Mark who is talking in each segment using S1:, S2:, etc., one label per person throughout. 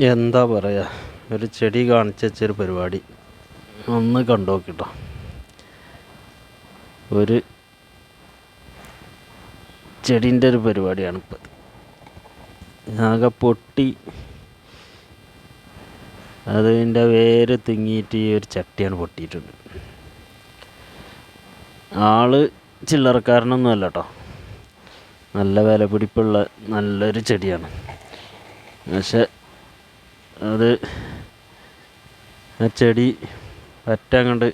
S1: എന്താ പറയുക ഒരു ചെടി കാണിച്ചു വെച്ചൊരു പരിപാടി. ഒന്ന് കണ്ടു നോക്കിട്ടോ ഒരു ചെടീന്റെ ഒരു പരിപാടിയാണ് ഇപ്പം. ആകെ പൊട്ടി. അതിന്റെ വേര് തിങ്ങിയിട്ട് ഈ ഒരു ചട്ടിയാണ് പൊട്ടിയിട്ടുണ്ട്. ആൾ ചില്ലറക്കാരനൊന്നും അല്ല കേട്ടോ നല്ല വില പിടിപ്പുള്ള നല്ലൊരു ചെടിയാണ്. പക്ഷെ അത് ആ ചെടി അങ്ങോട്ട്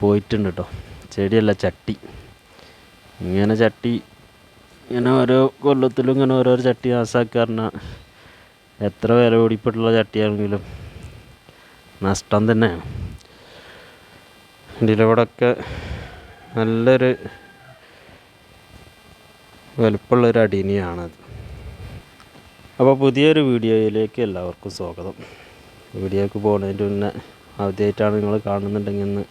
S1: പോയിട്ടുണ്ട് കേട്ടോ ചെടിയല്ല ചട്ടി. ഇങ്ങനെ ചട്ടി ഇങ്ങനെ ഓരോ കൊല്ലത്തിലും ഇങ്ങനെ ഓരോ ചട്ടി നാസാക്കാറിന എത്ര വില ഓടിപ്പെട്ടുള്ള ചട്ടിയാണെങ്കിലും നഷ്ടം തന്നെയാണ് ഇതിലൂടെയൊക്കെ നല്ലൊരു വലുപ്പമുള്ളൊരു അടീനിയാണത്. അപ്പോൾ പുതിയൊരു വീഡിയോയിലേക്ക് എല്ലാവർക്കും സ്വാഗതം. വീഡിയോക്ക് പോകുന്നതിന്റെ മുന്നേ ആദ്യമായിട്ടാണ് നിങ്ങൾ കാണുന്നുണ്ടെങ്കിൽ ഒന്ന്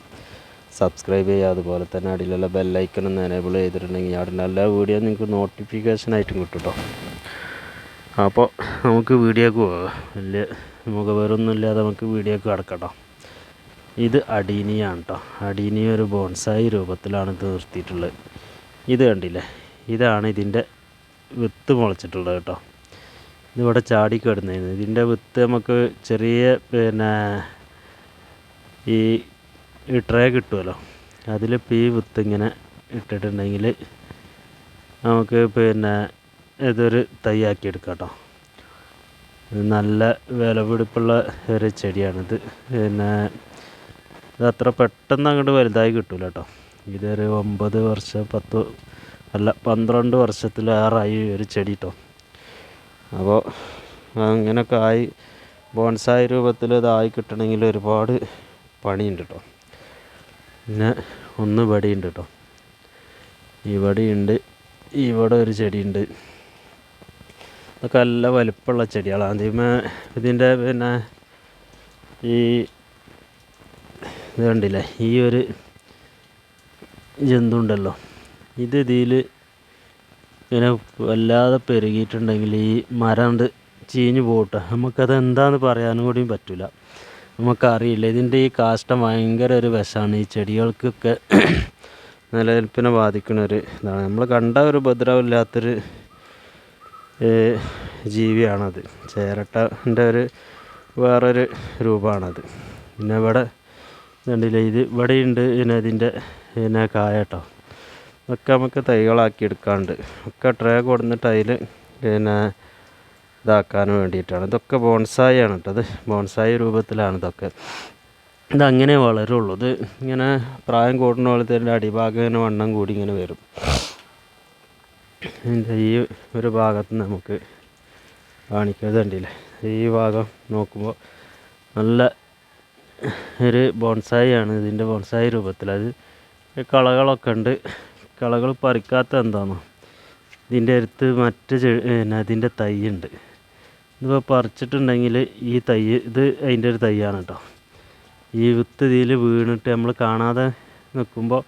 S1: സബ്സ്ക്രൈബ് ചെയ്യുക. അതുപോലെ തന്നെ അടിയിലുള്ള ബെല്ലൈക്കൺ ഒന്ന് എനേബിൾ ചെയ്തിട്ടുണ്ടെങ്കിൽ അവിടെ എല്ലാ വീഡിയോ നിങ്ങൾക്ക് നോട്ടിഫിക്കേഷനായിട്ടും കിട്ടും കേട്ടോ അപ്പോൾ നമുക്ക് വീഡിയോക്ക് പോകാം. വലിയ മുഖവേറൊന്നും ഇല്ലാതെ നമുക്ക് വീഡിയോക്ക് കിടക്കട്ടോ. ഇത് അടീനിയാണ് കേട്ടോ അടീനി ഒരു ബോൺസായി രൂപത്തിലാണ് ഇത് നിർത്തിയിട്ടുള്ളത്. ഇത് കണ്ടില്ലേ? ഇതാണ് ഇതിന്റെ വിത്ത് മുളച്ചിട്ടുള്ളത് കേട്ടോ ഇതിവിടെ ചാടി കിടന്നിരുന്നു ഇതിന്റെ വിത്ത് നമുക്ക് ചെറിയ പിന്നെ ഈ ട്രേ കിട്ടുമല്ലോ. അതിലിപ്പോൾ ഈ വിത്ത് ഇങ്ങനെ ഇട്ടിട്ടുണ്ടെങ്കിൽ നമുക്ക് പിന്നെ ഇതൊരു തൈയാക്കി എടുക്കാം ഇത് നല്ല വിലപിടിപ്പുള്ള ഒരു ചെടിയാണിത്. പിന്നെ ഇത് അത്ര പെട്ടെന്ന് അങ്ങോട്ട് വലുതായി കിട്ടില്ല കേട്ടോ ഇതൊരു ഒമ്പത് വർഷം പത്ത് അല്ല പന്ത്രണ്ട് വർഷത്തിലേറായി ഒരു ചെടി കേട്ടോ അപ്പോൾ അങ്ങനെയൊക്കെ ആയി. ബോൺസായി രൂപത്തിൽ ഇതായി കിട്ടണമെങ്കിൽ ഒരുപാട് പണിയുണ്ട് കേട്ടോ പിന്നെ ഒന്ന് ഇവിടെയുണ്ട് കേട്ടോ ഇവിടെയുണ്ട് ഇവിടെ ഒരു ചെടിയുണ്ട്. ഇതൊക്കെ നല്ല വലുപ്പമുള്ള ചെടികളാണ് ആദ്യമേ ഇതിന്റെ പിന്നെ ഈ ഇത് കണ്ടില്ലേ? ഈ ഒരു ജന്തു ഉണ്ടല്ലോ ഇത് ഇതിൽ ഇങ്ങനെ വല്ലാതെ പെരുകിയിട്ടുണ്ടെങ്കിൽ ഈ മരം കൊണ്ട് ചീഞ്ഞു പോകട്ടെ നമുക്കത് എന്താണെന്ന് പറയാനും കൂടിയും പറ്റില്ല നമുക്കറിയില്ല. ഇതിന്റെ ഈ കാഷ്ടം ഭയങ്കര ഒരു വിഷമാണ്. ഈ ചെടികൾക്കൊക്കെ നിലനിൽപ്പിനെ ബാധിക്കുന്ന ഒരു ഇതാണ്. നമ്മൾ കണ്ട ഒരു ഉപദ്രവമില്ലാത്തൊരു ജീവിയാണത്. ചേരട്ടന്റെ ഒരു വേറൊരു രൂപമാണത്. പിന്നെ ഇവിടെ കണ്ടില്ലേ ഇത് ഇവിടെയുണ്ട്. പിന്നെ ഇതിന്റെ പിന്നെ കായട്ടോ ഇതൊക്കെ നമുക്ക് തൈകളാക്കി എടുക്കാണ്ട്. ഒക്കെ ട്രേ കൊടുന്നിട്ട് അതിൽ പിന്നെ ഇതാക്കാൻ വേണ്ടിയിട്ടാണ്. ഇതൊക്കെ ബോൺസായി ആണ് കേട്ടത് ബോൺസായി രൂപത്തിലാണ് ഇതൊക്കെ. ഇതങ്ങനെ വളരുള്ളൂ. ഇത് ഇങ്ങനെ പ്രായം കൂടുന്ന പോലെ തന്നെ അടിഭാഗം ഇങ്ങനെ വണ്ണം കൂടി ഇങ്ങനെ വരും. ഈ ഒരു ഭാഗത്ത് നമുക്ക് കാണിക്കുന്നതുണ്ടല്ലേ ഈ ഭാഗം നോക്കുമ്പോൾ നല്ല ഒരു ബോൺസായി ആണ് ഇതിന്റെ ബോൺസായി രൂപത്തിൽ അത് കളകളൊക്കെ ഉണ്ട്. കളകൾ പറിക്കാത്ത എന്താണോ ഇതിന്റെ അടുത്ത് മറ്റ് അതിന്റെ തൈ ഉണ്ട് ഇതിപ്പോൾ പറിച്ചിട്ടുണ്ടെങ്കിൽ ഈ തൈ ഇത് അതിന്റെ ഒരു തൈയാണ് കേട്ടോ. ഈ വിത്ത് ഇതിൽ വീണിട്ട് നമ്മൾ കാണാതെ നിൽക്കുമ്പോൾ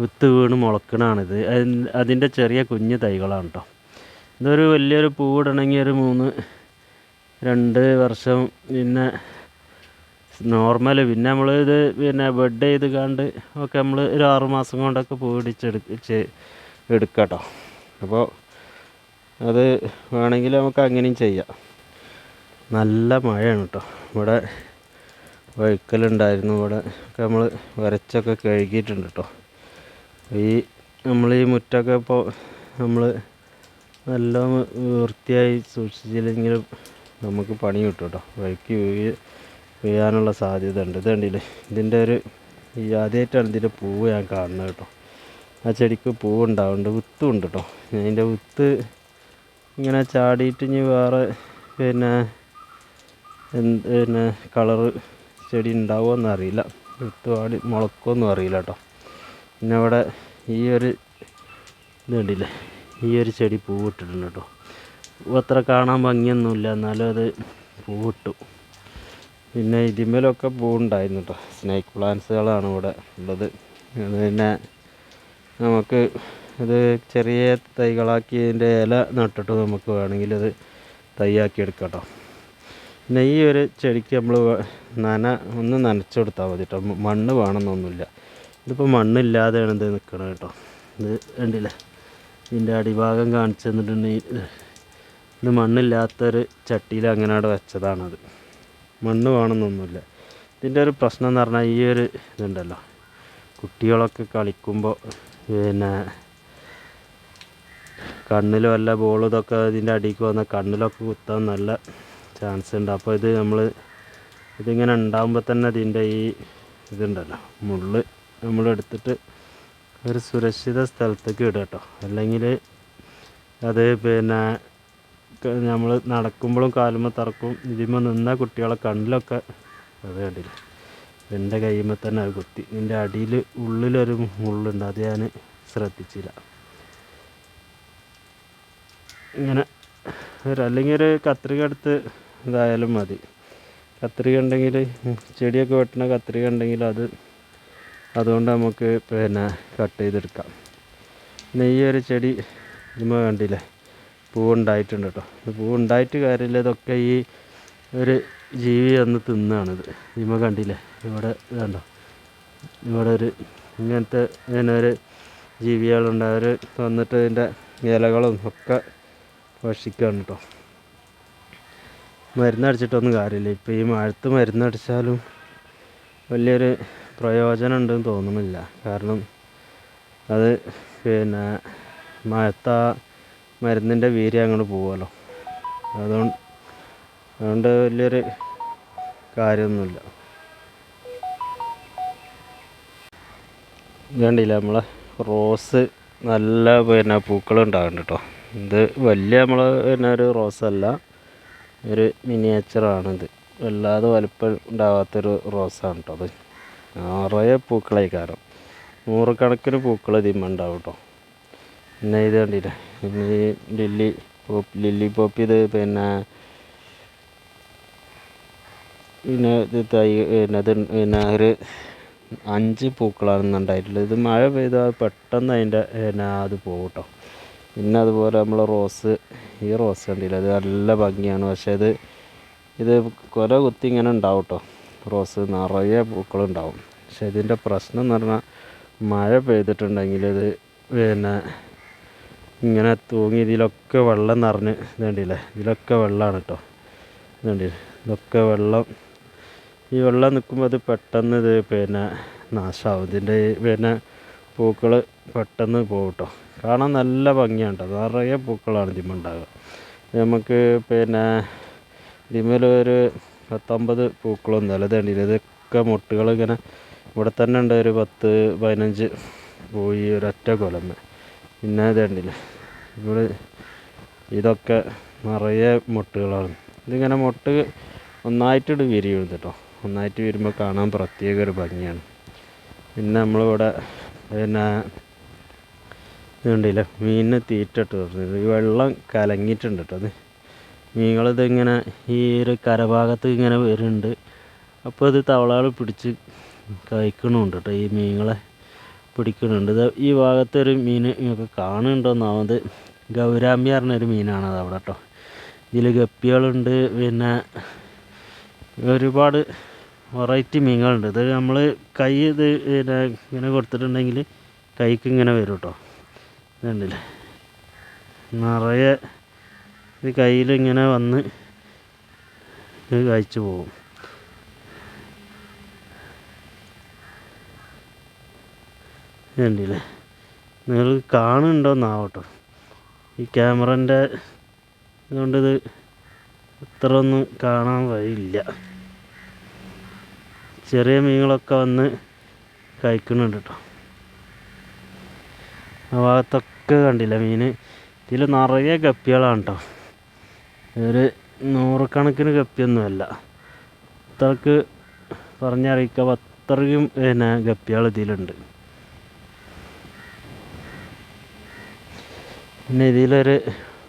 S1: വിത്ത് വീണ് മുളക്കണാണിത്. അതിന്റെ ചെറിയ കുഞ്ഞ് തൈകളാണ് കേട്ടോ. ഇതൊരു വലിയൊരു പൂവിടണമെങ്കിൽ ഒരു മൂന്ന് രണ്ട് വർഷം പിന്നെ നോർമൽ പിന്നെ നമ്മൾ ഇത് പിന്നെ ബെഡ് ചെയ്ത് കണ്ട് ഒക്കെ നമ്മൾ ഒരു ആറുമാസം കൊണ്ടൊക്കെ പൂവിടിച്ചെടുച്ച് എടുക്കാം കേട്ടോ അപ്പോൾ അത് വേണമെങ്കിൽ നമുക്ക് അങ്ങനെയും ചെയ്യാം. നല്ല മഴയാണ് കേട്ടോ ഇവിടെ വഴുക്കലുണ്ടായിരുന്നു. ഇവിടെ ഒക്കെ നമ്മൾ വരച്ചൊക്കെ കഴുകിയിട്ടുണ്ട് കേട്ടോ ഈ നമ്മൾ ഈ മുറ്റമൊക്കെ ഇപ്പോൾ നമ്മൾ നല്ല വൃത്തിയായി സൂക്ഷിച്ചില്ലെങ്കിലും നമുക്ക് പണി കിട്ടും കേട്ടോ വഴുക്കി വീഴ് വീഴാനുള്ള സാധ്യത ഉണ്ട് ഇത് ഇതിന്റെ ഒരു ഈ ആദ്യമായിട്ടാണ് ഇതിന്റെ പൂവ് ഞാൻ കാണുന്നത് കേട്ടോ. ആ ചെടിക്ക് പൂവ് ഉണ്ടാവുന്നുണ്ട് വിത്തും ഉണ്ട് കേട്ടോ. അതിന്റെ വിത്ത് ഇങ്ങനെ ചാടിയിട്ട് ഇനി വേറെ പിന്നെ എന്ത് പിന്നെ കളറ് ചെടി ഉണ്ടാവുമോ അറിയില്ല വിത്ത് പാടി മുളക്കുമെന്നും അറിയില്ല കേട്ടോ. പിന്നെ അവിടെ ഈ ഒരു ഇത് ഈ ഒരു ചെടി പൂവിട്ടിട്ടുണ്ട് കേട്ടോ. അത്ര കാണാൻ ഭംഗിയൊന്നുമില്ല. എന്നാലും അത് പൂവിട്ടു. പിന്നെ ഇതിന്മേലൊക്കെ പൂവുണ്ടായിരുന്നു കേട്ടോ സ്നേക്ക് പ്ലാന്റ്സുകളാണ് ഇവിടെ ഉള്ളത്. അത് പിന്നെ നമുക്ക് ഇത് ചെറിയ തൈകളാക്കി ഇതിന്റെ ഇല നട്ടിട്ട് നമുക്ക് വേണമെങ്കിൽ അത് തൈയാക്കി എടുക്കാം പിന്നെ ഈ ഒരു ചെടിക്ക് നമ്മൾ നന ഒന്ന് നനച്ചു കൊടുത്താൽ മതി കേട്ടോ മണ്ണ് വേണമെന്നൊന്നുമില്ല. ഇതിപ്പോൾ മണ്ണില്ലാതെയാണ് ഇത് നിൽക്കണത് കേട്ടോ ഇത് കണ്ടില്ലേ? ഇതിന്റെ അടിഭാഗം കാണിച്ചു തന്നിട്ടുണ്ടെങ്കിൽ ഇത് മണ്ണില്ലാത്തൊരു ചട്ടിയിൽ അങ്ങനെ അവിടെ വെച്ചതാണത്. മണ്ണ് വേണമെന്നൊന്നുമില്ല. ഇതിന്റെ ഒരു പ്രശ്നം എന്ന് പറഞ്ഞാൽ ഈ ഒരു ഇതുണ്ടല്ലോ. കുട്ടികളൊക്കെ കളിക്കുമ്പോൾ പിന്നെ കണ്ണിൽ വല്ല ബോൾ ഇതൊക്കെ ഇതിന്റെ അടിക്ക് വന്ന കണ്ണിലൊക്കെ കുത്താൻ നല്ല ചാൻസ് ഉണ്ട്. അപ്പോൾ ഇത് നമ്മൾ ഇതിങ്ങനെ ഉണ്ടാകുമ്പോൾ തന്നെ ഇതിന്റെ ഈ ഇതുണ്ടല്ലോ മുള്ള് നമ്മളെടുത്തിട്ട് ഒരു സുരക്ഷിത സ്ഥലത്തേക്ക് ഇടുക കേട്ടോ. അല്ലെങ്കിൽ അത് പിന്നെ നമ്മൾ നടക്കുമ്പോഴും കാലുമ്പോൾ തറക്കും ഇതിന്മേൽ നിന്ന കുട്ടികളെ കണ്ണിലൊക്കെ അത് കണ്ടില്ല? എന്റെ കയ്യുമ്പോൾ തന്നെ അത് കുത്തി. ഇതിന്റെ അടിയിൽ ഉള്ളിലൊരു മുള്ളുണ്ട് അത് ഞാൻ ശ്രദ്ധിച്ചില്ല. ഇങ്ങനെ ഒരു അല്ലെങ്കിൽ ഒരു കത്രിക എടുത്ത് ഇതായാലും മതി. കത്രിക ഉണ്ടെങ്കിൽ ചെടിയൊക്കെ വെട്ടണ കത്രിക ഉണ്ടെങ്കിൽ അത് അതുകൊണ്ട് നമുക്ക് പിന്നെ കട്ട് ചെയ്തെടുക്കാം. പിന്നെ ഈ ഒരു ചെടി ഇമ്മ കണ്ടില്ലേ? പൂവുണ്ടായിട്ടുണ്ട് കേട്ടോ. പൂവുണ്ടായിട്ട് കാര്യമില്ല ഇതൊക്കെ ഈ ഒരു ജീവി വന്ന് തിന്നാണിത്. ഇമ്മ കണ്ടില്ലേ? ഇവിടെ ഇതുണ്ടോ ഇവിടെ ഒരു ഇങ്ങനത്തെ ഇങ്ങനെ ഒരു ജീവികളുണ്ട്. അവർ വന്നിട്ട് ഇതിന്റെ ഇലകളും ഒക്കെ ഭക്ഷിക്കുകയാണ് കേട്ടോ. മരുന്നടിച്ചിട്ടൊന്നും കാര്യമില്ല. ഇപ്പോൾ ഈ മഴത്ത് മരുന്നടിച്ചാലും വലിയൊരു പ്രയോജനം ഉണ്ടെന്ന് തോന്നുന്നില്ല. കാരണം അത് പിന്നെ മഴത്ത മരുന്നിന്റെ വീര്യം അങ്ങോട്ട് പോകുമല്ലോ അതുകൊണ്ട് അതുകൊണ്ട് വലിയൊരു കാര്യമൊന്നുമില്ല. കണ്ടില്ല നമ്മളെ റോസ് നല്ല പിന്നെ പൂക്കളുണ്ടാകുന്നുണ്ട് കേട്ടോ. ഇത് വലിയ നമ്മൾ പിന്നെ ഒരു റോസല്ല ഒരു മിനിയേച്ചറാണിത്. വല്ലാതെ വലിപ്പം ഉണ്ടാവാത്തൊരു റോസാണ് കേട്ടോ അത്. നിറയെ പൂക്കളായി കാരണം. നൂറുകണക്കിന് പൂക്കൾ ഇതിന്മേൽ ഉണ്ടാവും കേട്ടോ. പിന്നെ ഇത് കണ്ടില്ലേ? പിന്നെ ഈ ലില്ലി ലില്ലി പോപ്പ് ഇത് പിന്നെ പിന്നെ ഇത് തൈ പിന്നെ ഇത് പിന്നെ ഒരു അഞ്ച് പൂക്കളാണ് ഉണ്ടായിട്ടുള്ളത് ഇത് മഴ പെയ്താൽ പെട്ടെന്ന് അതിന്റെ പിന്നെ അത് പോകും കേട്ടോ പിന്നെ അതുപോലെ നമ്മൾ റോസ് ഈ റോസ് കണ്ടില്ല? അത് നല്ല ഭംഗിയാണ്. പക്ഷേ ഇത് ഇത് കൊല കുത്തി ഇങ്ങനെ ഉണ്ടാവും കേട്ടോ റോസ് നിറയെ പൂക്കളുണ്ടാവും. പക്ഷേ ഇതിന്റെ പ്രശ്നം എന്ന് പറഞ്ഞാൽ മഴ പെയ്തിട്ടുണ്ടെങ്കിൽ ഇത് പിന്നെ ഇങ്ങനെ തൂങ്ങി ഇതിലൊക്കെ വെള്ളം നിറഞ്ഞ് ഇതുണ്ടല്ലേ ഇതിലൊക്കെ വെള്ളമാണ് കേട്ടോ. ഇതുണ്ടല്ലേ ഇതൊക്കെ വെള്ളം. ഈ വെള്ളം നിൽക്കുമ്പോൾ അത് പെട്ടെന്ന് ഇത് പിന്നെ നാശമാവും ഇതിന്റെ പിന്നെ പൂക്കൾ പെട്ടെന്ന് പോകും കേട്ടോ. കാണാൻ നല്ല ഭംഗിയാണ് കേട്ടോ. നിറയെ പൂക്കളാണ് ഇതിമ ഉണ്ടാകുക നമുക്ക് പിന്നെ ഇതിന്മേൽ ഒരു പത്തൊമ്പത് പൂക്കളൊന്നും അല്ല. ഇതേണ്ടില്ല ഇതൊക്കെ മുട്ടുകൾ ഇങ്ങനെ ഇവിടെ തന്നെ ഉണ്ട്. ഒരു പത്ത് പതിനഞ്ച് പോയി ഒരൊറ്റ കൊലമ്മ പിന്നെ ഇതുണ്ടല്ലേ ഇവിടെ ഇതൊക്കെ നിറയെ മുട്ടുകളാണ്. ഇതിങ്ങനെ മുട്ട് ഒന്നായിട്ടിട്ട് വിരിയും കേട്ടോ. ഒന്നായിട്ട് വരുമ്പോൾ കാണാൻ പ്രത്യേക ഒരു ഭംഗിയാണ്. പിന്നെ നമ്മളിവിടെ പിന്നെ ഇതുണ്ടല്ലേ മീനിന് തീറ്റ ഇട്ട് ഈ വെള്ളം കലങ്ങിയിട്ടുണ്ട് കേട്ടോ അത്. മീനുകളിതിങ്ങനെ ഈ ഒരു കരഭാഗത്ത് ഇങ്ങനെ വരുന്നുണ്ട്. അപ്പോൾ ഇത് തവളകൾ പിടിച്ച് കഴിക്കണമുണ്ട് കേട്ടോ ഈ മീനുകളെ പിടിക്കുന്നുണ്ട്. ഇത് ഈ ഭാഗത്തൊരു മീൻ നിങ്ങൾക്ക് കാണുന്നുണ്ടോന്നാവത് ഗൗരാമ്പി പറഞ്ഞൊരു മീനാണത് അവിടെ കേട്ടോ ഇതിൽ ഗപ്പികളുണ്ട് പിന്നെ ഒരുപാട് വെറൈറ്റി മീനുകളുണ്ട്. ഇത് നമ്മൾ കൈ ഇത് പിന്നെ ഇങ്ങനെ കൊടുത്തിട്ടുണ്ടെങ്കിൽ കൈക്ക് ഇങ്ങനെ വരും കേട്ടോ ഇതുണ്ടല്ലേ? നിറയെ ഇത് കയ്യിൽ ഇങ്ങനെ വന്ന് കഴിച്ചു പോകും. കണ്ടില്ലേ? നിങ്ങൾ കാണുന്നുണ്ടോന്നാവട്ടോ. ഈ ക്യാമറന്റെ ഇതുകൊണ്ടിത് ഇത്ര ഒന്നും കാണാൻ വഴിയില്ല. ചെറിയ മീനുകളൊക്കെ വന്ന് കഴിക്കുന്നുണ്ട് കേട്ടോ ആ ഭാഗത്തൊക്കെ കണ്ടില്ല മീൻ? ഇതിൽ നിറയെ ഗപ്പികളാണ് കേട്ടോ ഒരു നൂറുകണക്കിന് ഗപ്പിയൊന്നുമല്ല ഇത്രക്ക് പറഞ്ഞറിയിക്കാം അത്രയും പിന്നെ ഗപ്പികൾ ഇതിലുണ്ട്. പിന്നെ ഇതിലൊരു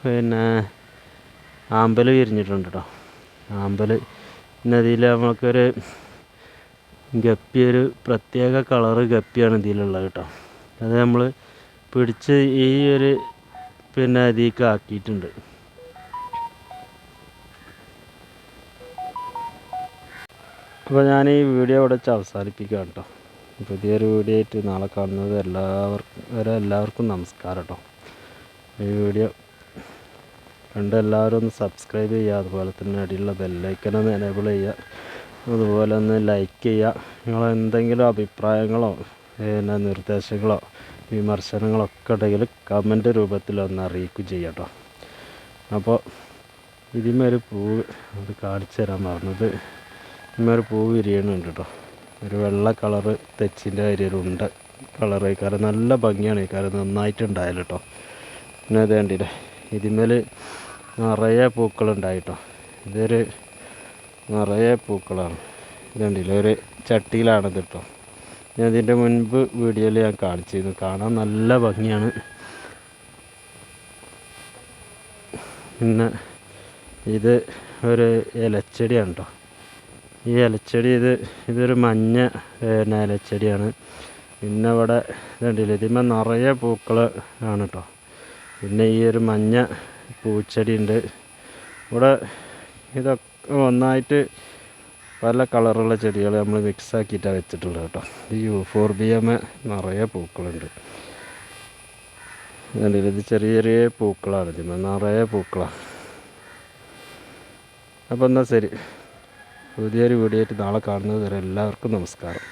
S1: പിന്നെ ആമ്പൽ വിരിഞ്ഞിട്ടുണ്ട് കേട്ടോ ആമ്പൽ പിന്നെ ഇതിൽ നമുക്കൊരു ഗപ്പി ഒരു പ്രത്യേക കളറ് ഗപ്പിയാണ് ഇതിലുള്ളത് കേട്ടോ. അത് നമ്മൾ പിടിച്ച് ഈ ഒരു പിന്നെ ഇതിലേക്ക് ആക്കിയിട്ടുണ്ട്. അപ്പോൾ ഞാൻ ഈ വീഡിയോ ഇവിടെ വെച്ച് അവസാനിപ്പിക്കാം കേട്ടോ. പുതിയൊരു വീഡിയോ ആയിട്ട് നാളെ കാണുന്നത് എല്ലാവർക്കും എല്ലാവർക്കും നമസ്കാരം കേട്ടോ. ഈ വീഡിയോ കണ്ട് എല്ലാവരും ഒന്ന് സബ്സ്ക്രൈബ് ചെയ്യുക. അതുപോലെ തന്നെ അടിയിലുള്ള ബെല്ലൈക്കൻ ഒന്ന് എനേബിൾ ചെയ്യുക. അതുപോലെ ഒന്ന് ലൈക്ക് ചെയ്യുക. നിങ്ങൾ എന്തെങ്കിലും അഭിപ്രായങ്ങളോ പിന്നെ നിർദ്ദേശങ്ങളോ വിമർശനങ്ങളോ ഒക്കെ ഉണ്ടെങ്കിൽ കമന്റ് രൂപത്തിൽ ഒന്ന് അറിയിക്കുകയും ചെയ്യാം കേട്ടോ. അപ്പോൾ ഇതിമേൽ പൂവ് അത് കാണിച്ചു തരാൻ പറഞ്ഞത് ഇതിന്മേൽ പൂവ് വിരിയണുണ്ട് കേട്ടോ. ഒരു വെള്ള കളറ് തെച്ചിന്റെ അരിയിലുണ്ട്. കളറ് കാരണം നല്ല ഭംഗിയാണ് കാരണം നന്നായിട്ടുണ്ടായാലും കേട്ടോ. പിന്നെ ഇത് കണ്ടില്ലേ? ഇതിന്മേൽ നിറയെ പൂക്കളുണ്ടായിട്ടോ. ഇതൊരു നിറയെ പൂക്കളാണ്. ഇത് കണ്ടില്ലേ? ഒരു ചട്ടിയിലാണത് കേട്ടോ ഞാൻ ഇതിന്റെ മുൻപ് വീഡിയോയിൽ ഞാൻ കാണിച്ചിരുന്നു. കാണാൻ നല്ല ഭംഗിയാണ്. പിന്നെ ഇത് ഒരു ഇലച്ചെടിയാണ് കേട്ടോ ഈ ഇലച്ചെടി ഇത് ഇതൊരു മഞ്ഞ പിന്നെ ഇലച്ചെടിയാണ് പിന്നെ ഇവിടെ ഇതുണ്ടല്ലോ ഇതിന്മേൽ നിറയെ പൂക്കൾ ആണ് കേട്ടോ പിന്നെ ഈ ഒരു മഞ്ഞ പൂച്ചെടി ഉണ്ട്. ഇവിടെ ഇതൊക്കെ ഒന്നായിട്ട് പല കളറുള്ള ചെടികൾ നമ്മൾ മിക്സ് ആക്കിയിട്ടാണ് വെച്ചിട്ടുള്ളത് കേട്ടോ. ഈ യൂഫോർബിയമ നിറയെ പൂക്കളുണ്ട്. ഇത് ചെറിയ ചെറിയ പൂക്കളാണ് ഇതിന്മേ നിറയെ പൂക്കളാണ് അപ്പോൾ എന്നാൽ ശരി. പുതിയൊരു വീഡിയോ ആയിട്ട് നാളെ കാണുന്നത് വരെ എല്ലാവർക്കും നമസ്കാരം.